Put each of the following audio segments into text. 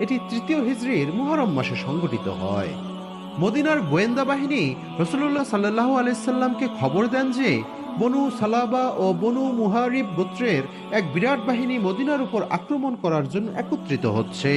এটি তৃতীয় হিজড়ির মুহরম মাসে সংগঠিত হয়। মদিনার গোয়েন্দা বাহিনী রসুল্লাহ সাল্লাহ আলাইসাল্লামকে খবর দেন যে বনু সালাবা ও বনু মুহারিব গোত্রের এক বিরাট বাহিনী মদিনার উপর আক্রমণ করার জন্য একত্রিত হচ্ছে।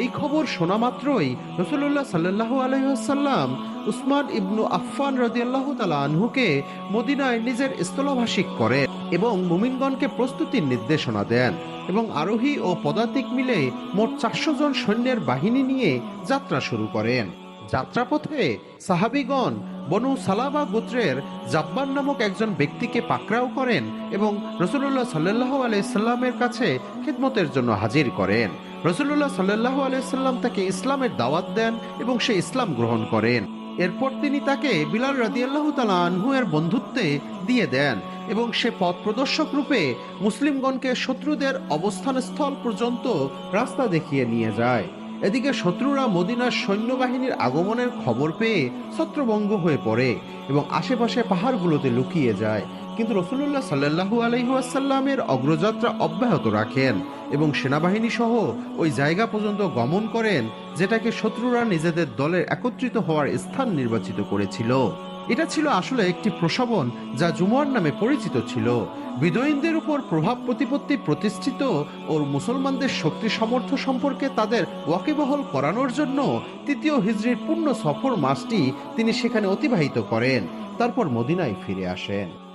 এই খবর শোনা মাত্রই রসুল্লাহ সাল্লাহ আলহাসাল্লাম উসমান ইবনু আফফান রদিয়াল্লাহ তালা আনহুকে মদিনায় নিজের স্থলাভাষিক করেন। এবং মুমিনগণকে প্রস্তুতির নির্দেশনা দেন এবং আরোহী ও পদাতিক মিলে মোট চারশো জন সৈন্যের বাহিনী নিয়ে যাত্রা শুরু করেন। যাত্রাপথে সাহাবিগণ বনু সালাবা গোত্রের জাব্বার নামক একজন ব্যক্তিকে পাকড়াও করেন এবং রসুল্লাহ সাল্লাহ আলাইসাল্লামের কাছে খিদমতের জন্য হাজির করেন। রসুল্লাহ সাল্লাহ আলাইসাল্লাম তাকে ইসলামের দাওয়াত দেন এবং সে ইসলাম গ্রহণ করেন। এরপর তিনি তাকে বিলাল রাদিয়াল্লাহু তালা আনহু এর বন্ধুত্বে দিয়ে দেন। এবং সে পথ প্রদর্শক রূপে মুসলিমগণকে শত্রুদের অবস্থানস্থল পর্যন্ত রাস্তা দেখিয়ে নিয়ে যায়। এদিকে শত্রুরা মদিনার সৈন্যবাহিনীর আগমনের খবর পেয়ে ছত্রভঙ্গ হয়ে পড়ে এবং আশেপাশে পাহাড়গুলোতে লুকিয়ে যায়। কিন্তু রসুল্লাহ সাল্লাহু আলহিহাসাল্লামের অগ্রযাত্রা অব্যাহত রাখেন এবং সেনাবাহিনী সহ ওই জায়গা পর্যন্ত গমন করেন যেটাকে শত্রুরা নিজেদের দলের একত্রিত হওয়ার স্থান নির্বাচিত করেছিল। এটা ছিল আসলে একটি প্রসবন যা জুমার নামে পরিচিত ছিল। বিদয়ীনদের উপর প্রভাব প্রতিপত্তি প্রতিষ্ঠিত ও মুসলমানদের শক্তি সামর্থ্য সম্পর্কে তাদের ওয়াকিবহল করানোর জন্য তৃতীয় হিজড়ির পূর্ণ সফর মাসটি তিনি সেখানে অতিবাহিত করেন। তারপর মদিনায় ফিরে আসেন।